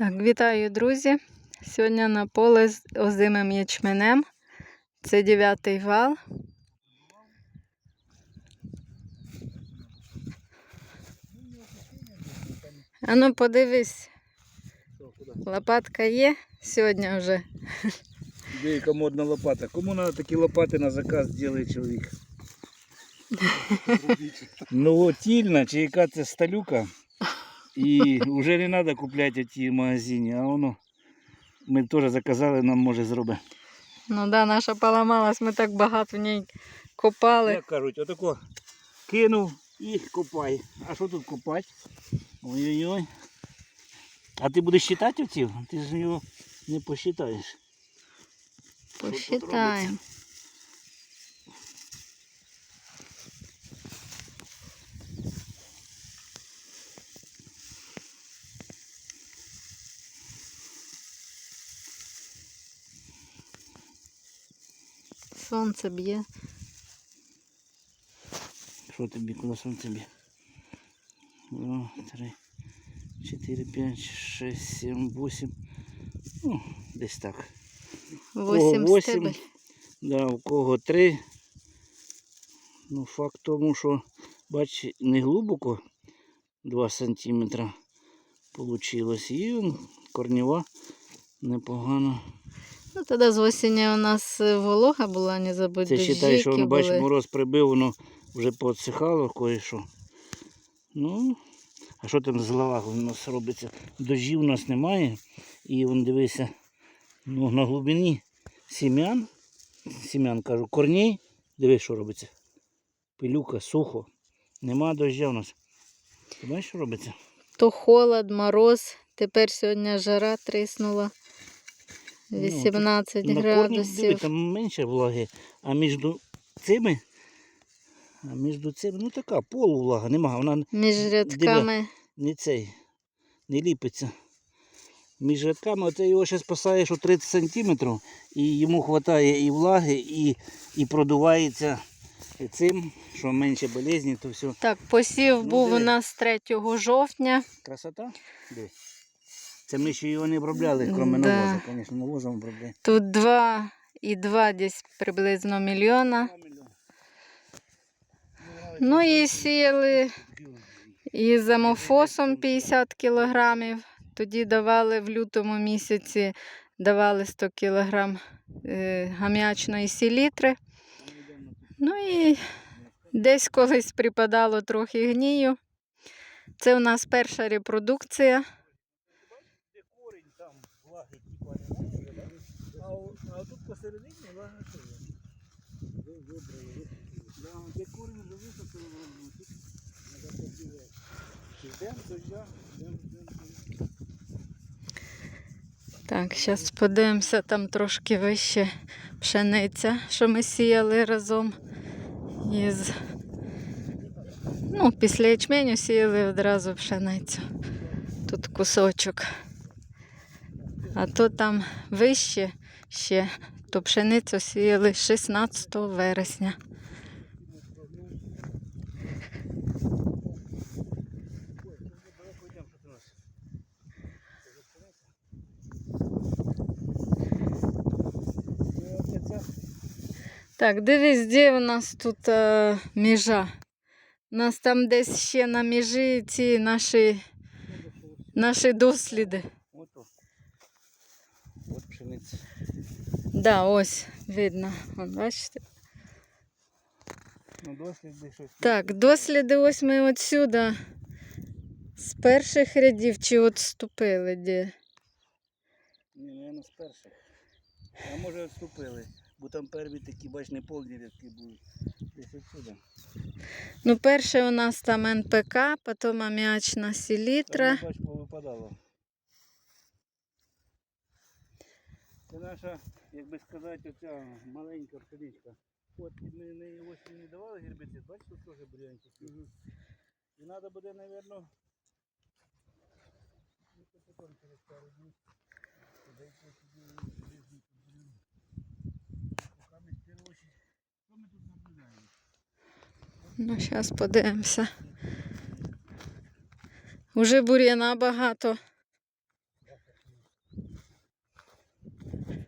Так, вітаю, друзі. Сьогодні на поле з озимим ячменем. Це дев'ятий вал. А ну подивись, лопатка є сьогодні вже. Деяка модна лопата. Кому надо такі лопати на заказ делає чоловік? Ну, тільна чи яка це сталюка. І вже не треба купляти ті в магазині, а воно ми теж заказали, нам може зробить. Ну да, наша поламалась, ми так багато в ній копали. Як кажуть, отако кинув і копай. А що тут копати? Ой-ой-ой. А ти будеш считати оці? Ти ж його не посчитаєш. Посчитаємо. Сонце б'є. Що тобі, куди сонце б'є? Два, три, чотири, п'ять, шесть, сім, вісім. Ну, десь так. Восім. стебель. Да, у кого три. Ну, факт тому, що, бач, не глибоко 2 сантиметра получилось. І корнева непогано. Тоді з осені у нас е, волога була, не забудь, Це вважай, що воно, бач, були. мороз прибив, воно вже поотсихало кое-що. Ну, а що там з лавагою у нас робиться? Дождів у нас немає. І вон дивися, ну, на глибині сім'ян, сім'ян кажу, корней, дивись, що робиться. Пилюка, сухо. Нема дождя у нас. Ти бачиш, що робиться? То холод, мороз. Тепер сьогодні жара триснула. Ну, 18 На корні, диви, градусів. там менше влаги, а між цими, а між цими, ну така полувлага, нема. Вона Між рядками. не цей, не ліпиться. Між рядками оце його ще спасаєш у 30 сантиметрів, і йому вистачає і влаги, і, і продувається цим, що менше болезні, то все. Так, посів Ну, був у нас 3 жовтня. Красота? Де? Це ми ще його не обробляли, крім Да. навозу, звісно, навозом обробляємо. Тут 2 і 2 десь приблизно мільйона. Ну і сіяли із амофосом 50 кілограмів. Тоді давали в лютому місяці давали 100 кілограм е, гам'ячної селітри. Ну і десь колись припадало трохи гнію. Це у нас перша репродукція. Де корінь там влаги типа немає, а, у- а тут посередині влага ще є. Вибрали, Да, де висохли, воно тут треба подивитися. Йдемо дождя, йдемо, йдемо. Так, зараз подивимося, там трошки вище пшениця, що ми сіяли разом із. Ну, після ячменю сіяли одразу пшеницю. Тут кусочок. А то там вище ще, то пшеницю сіяли 16 вересня. Так, дивись, де у нас тут е, межа. У нас там десь ще на межі ці наші, наші досліди. От пшениця. Да, ось видно. Вон, бачите? Ну, досліди щось. Так, досліди ось ми отсюди. З перших рядів чи відступили де? Ні, наверное, з перших. А може відступили, бо там перві такі, бач, не повні рядки були. Десь відсюди. Ну, перше у нас там НПК, потім аміачна селітра. Там, бач, повипадало. Це наша, як би сказати, оця маленька пшеничка. От ми неї ось не давали гербіцид, бачиш, тут теж бурянчик. І треба буде, мабуть? Ну, зараз подивимося. Уже бур'яна багато.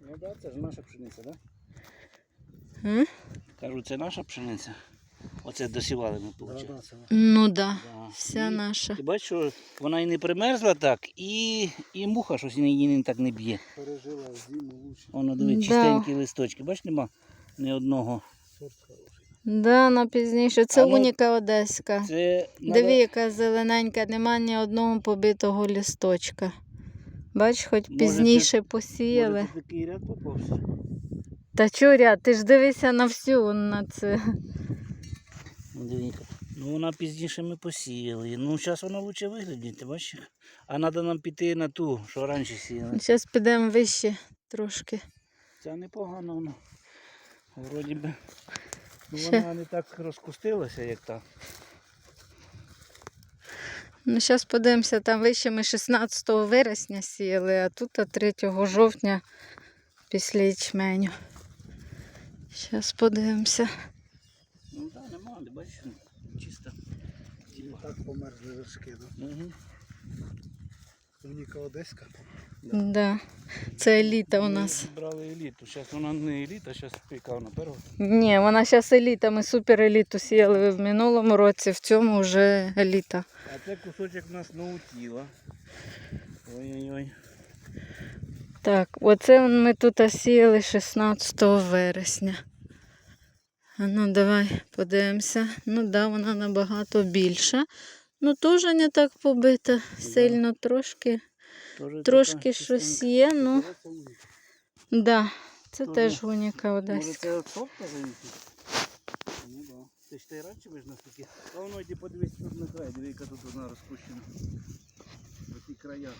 Ну так, це ж наша пшениця, так? М? Кажу, це наша пшениця. Оце досівали ми, виходить. Ну да, Да. вся І наша. Ти бачиш, що вона і не примерзла так, і, і муха щось її не так не б'є. Пережила зиму лучше. Воно диви, Да. чистенькі листочки. Бачиш, нема ні одного. Сорт хороший. Да, на пізніше. Це А ну, уніка одеська. Це надо- Диви, яка зелененька, нема ні одного побитого лісточка. Бач, хоч пізніше може, посіяли. тут такий ряд попався. Та ряд? Ти ж дивися на всю на це. Ну, дивіться. Ну, вона пізніше ми посіяли. Ну, зараз вона лучше виглядить, ти бачиш? А треба нам піти на ту, що раніше сіяли. Зараз підемо вище трошки. Ця непогана вона. Вроді би. Ну, Ще. вона не так розкустилася, як та. Ну, зараз подивимося, там вище ми 16 вересня сіяли, а тут 3 жовтня після ячменю. Зараз подивимося. Ну так, нема, ти бачиш, чисто. І так померзли вершки. Да? Угу. Уніка Одеська. Да. Це еліта у нас. Ми брали еліту. Зараз вона не еліта, зараз пікав на першу. Ні, вона зараз еліта. Ми супер еліту сіяли в минулому році, в цьому вже еліта. А це кусочок у нас наутіла. Ой-ой-ой. Так, оце ми тут сіяли 16 вересня. А ну давай подивимося. Ну да, вона набагато більша. Ну теж не так побита. Сильно трошки. Тоже Трошки така щось є, ну Це да. Це Тоже. теж уніка Може одеська. це от сопка завісить? Ну да. Ти ж ти радше биш наскільки. А воно йди подивись тут на край, диви, яка тут вона розпущена. Оці края.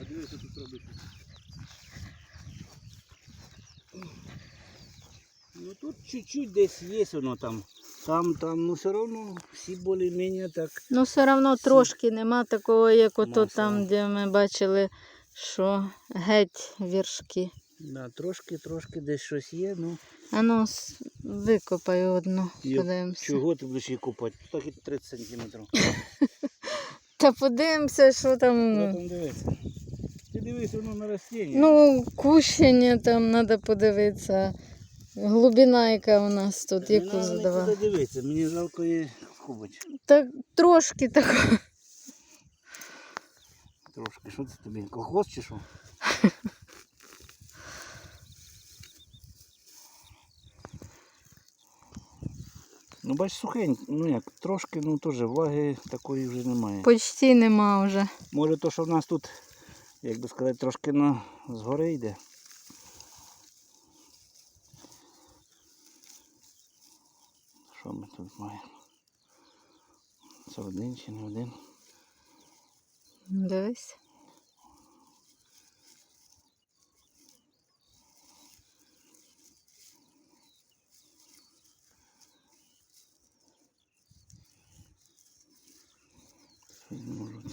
А тут. Ну тут чуть-чуть десь є воно там. Там, там, ну все одно всі більш-менш так. Ну, все одно трошки нема такого, як ото Масла. там, де ми бачили, що геть віршки. Да, трошки, трошки десь щось є, ну. А ну, викопай одну, подивимося. Чого ти будеш її купати? Так і 30 сантиметрів. Та подивимося, що там. Що там дивитися? Ти дивись, воно на растіння. Ну, кущення там треба подивитися. Глибина, яка у нас тут, Та яку задавала. Не дивитися, мені жалко її кубати. Так трошки так. Трошки. Що це тобі? Колхоз чи що? Ну бач сухенько, ну як, трошки, ну теж влаги такої вже немає. Почти нема вже. Може то, що в нас тут, як би сказати, трошки на згори йде. Що ми тут маємо? Це один чи не один? Дивись.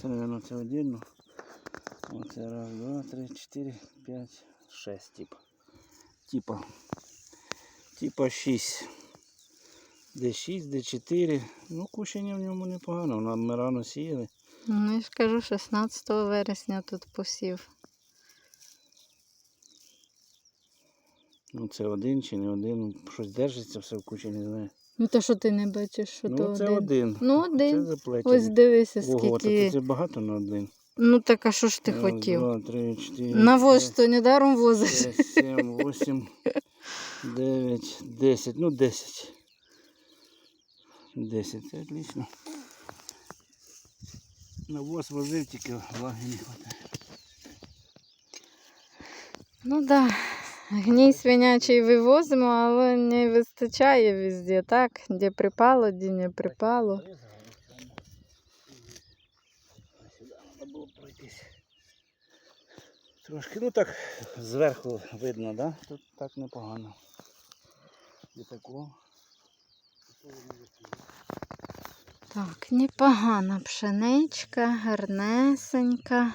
Це, мабуть, це один. Оце раз, два, три, чотири, п'ять, шесть, типа. Типа. Типа шість. Де шість, де чотири. Ну, кущення в ньому непогано. Нам Ми рано сіяли. Ну, я ж кажу, 16 вересня тут посів. Ну, це один чи не один. Щось держиться все в кучі, не знаю. Ну, то що ти не бачиш, що ну, то це один. один. Ну, Це один. Ось дивися, Ого, скільки. так це багато на один. Ну так а що ж ти Раз, хотів? Два, три, чотири. Навоз то недаром возиш. шесть, сім, вісім, дев'ять, десять. Ну, десять. Десять, це отлично. Навоз возив, тільки влаги не вистачає. Ну да. Гній свинячий вивозимо, але не вистачає везде, так? Де припало, де не припало. Трошки, ну так, зверху видно, да? Тут так непогано. І такого. Так, непогана пшеничка, гарнесенька.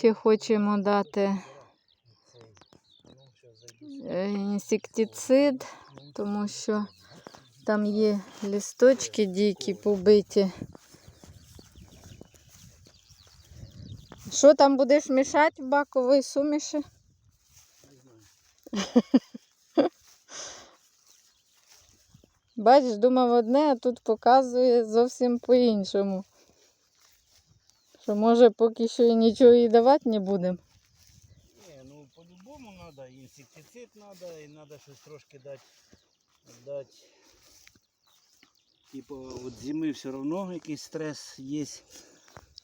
ще хочемо дати е, інсектицид, тому що там є лісточки дикі побиті. Що там будеш мішати в баковій суміші? Бачиш, думав одне, а тут показує зовсім по-іншому. Що може поки що і нічого їй давати не будемо. Ні, ну по-любому треба, і інсектицид треба, і треба щось трошки дати. дати. Типу, от зими все одно якийсь стрес є.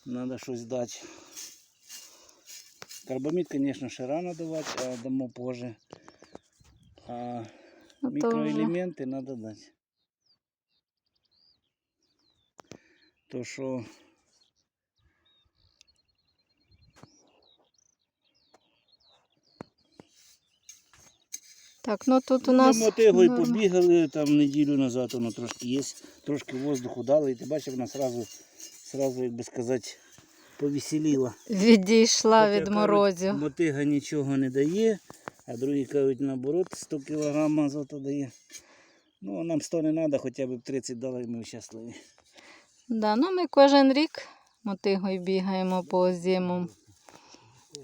Треба щось дати. Карбамід, звісно, ще рано давати, а дамо позже. А то мікроелементи треба дати. То що Так, ну тут у Ми мотигою норма. побігали там неділю назад, воно трошки є, трошки воздуху дали, і ти бачиш, вона сразу, сразу, як би сказати, повеселіла. Відійшла від морозів. Мотига нічого не дає, а другі кажуть, наоборот, 100 кг азоту дає. Ну, нам 100 не треба, хоча б 30 дали, і ми щасливі. Да, ну ми кожен рік мотигою бігаємо по озиму.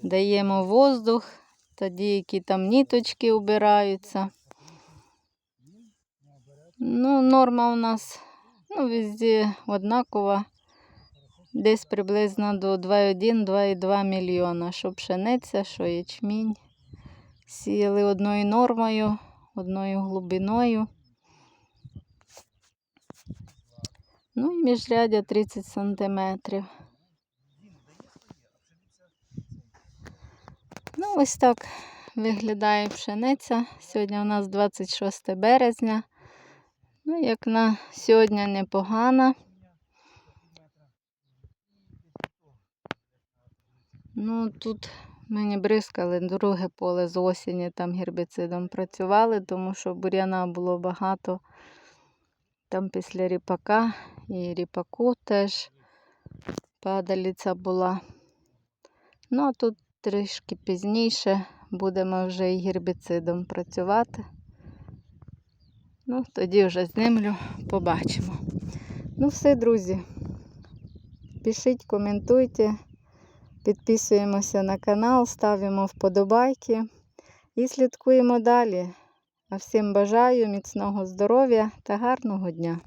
Даємо воздух, тоді які там ніточки убираються. Ну, норма у нас ну, везде однакова. Десь приблизно до 2,1-2,2 мільйона. Що пшениця, що ячмінь. Сіяли одною нормою, одною глибиною. Ну і міжрядя 30 сантиметрів. Ну, ось так виглядає пшениця. Сьогодні у нас 26 березня. Ну, як на сьогодні непогана. Ну, тут мені бризкали друге поле з осені, там гербіцидом працювали, тому що бур'яна було багато. Там після ріпака і ріпаку теж падаліця була. Ну, а тут трішки пізніше будемо вже і гербіцидом працювати. Ну, тоді вже землю побачимо. Ну, все, друзі. Пишіть, коментуйте, підписуємося на канал, ставимо вподобайки і слідкуємо далі. А всім бажаю міцного здоров'я та гарного дня!